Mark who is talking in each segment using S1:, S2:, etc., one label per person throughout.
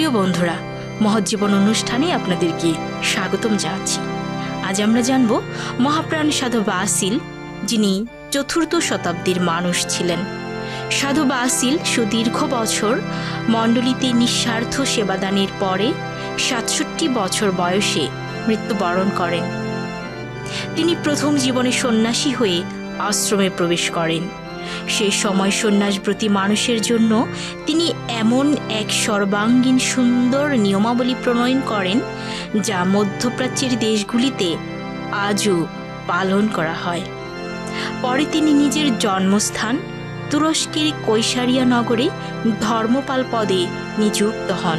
S1: প্রিয় বন্ধুরা, মহজ্জীবন অনুষ্ঠানে আপনাদেরকে স্বাগতম জানাচ্ছি। আজ আমরা জানব মহাপ্রাণ সাধু বাসিল, যিনি চতুর্থ শতাব্দীর মানুষ ছিলেন। সাধু বাসিল সুদীর্ঘ বছর মণ্ডলীতে নিঃস্বার্থ সেবাদানের পরে সাতষট্টি বছর বয়সে মৃত্যুবরণ করেন। তিনি প্রথম জীবনে সন্ন্যাসী হয়ে আশ্রমে প্রবেশ করেন। সেই সময় সন্ন্যাসব্রতী মানুষের জন্য তিনি এমন এক সর্বাঙ্গীন সুন্দর নিয়মাবলী প্রণয়ন করেন, যা মধ্যপ্রাচ্যের দেশগুলিতে আজও পালন করা হয়। পরে তিনি নিজের জন্মস্থান তুরস্কের কৈশারিয়া নগরে ধর্মপাল পদে নিযুক্ত হন।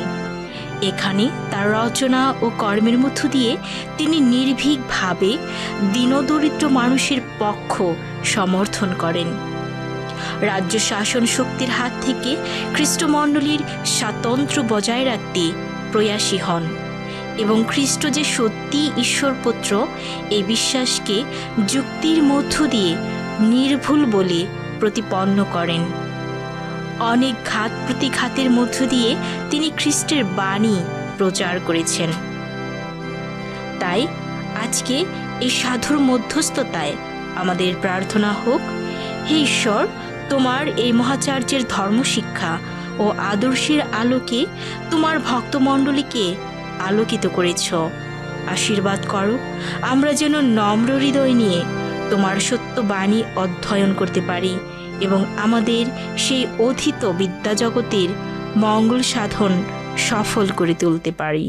S1: এখানে তার রচনা ও কর্মের মধ্য দিয়ে তিনি নির্ভীকভাবে দীনদরিদ্র মানুষের পক্ষ সমর্থন করেন। রাজ্য শাসন শক্তির হাত থেকে খ্রিস্টমণ্ডলীর স্বাতন্ত্র্য বজায় রাখতে প্রয়াসী হন এবং খ্রিস্ট যে সত্যি ঈশ্বরপুত্র এই বিশ্বাসকে যুক্তির মধ্য দিয়ে নির্ভুল বলে প্রতিপন্ন করেন। অনেক ঘাত প্রতিঘাতের মধ্য দিয়ে তিনি খ্রিস্টের বাণী প্রচার করেছেন। তাই আজকে এই সাধুর মধ্যস্থতায় আমাদের প্রার্থনা হোক, হে ঈশ্বর তোমার এই মহাচার্যের ধর্মশিক্ষা ও আদর্শের আলোকে তোমার ভক্তমণ্ডলীকে আলোকিত করেছ। আশীর্বাদ করো, আমরা যেন নম্র হৃদয় নিয়ে তোমার সত্য বাণী অধ্যয়ন করতে পারি এবং আমাদের সেই অধীত বিদ্যাজগতের মঙ্গল সাধন সফল করে তুলতে পারি।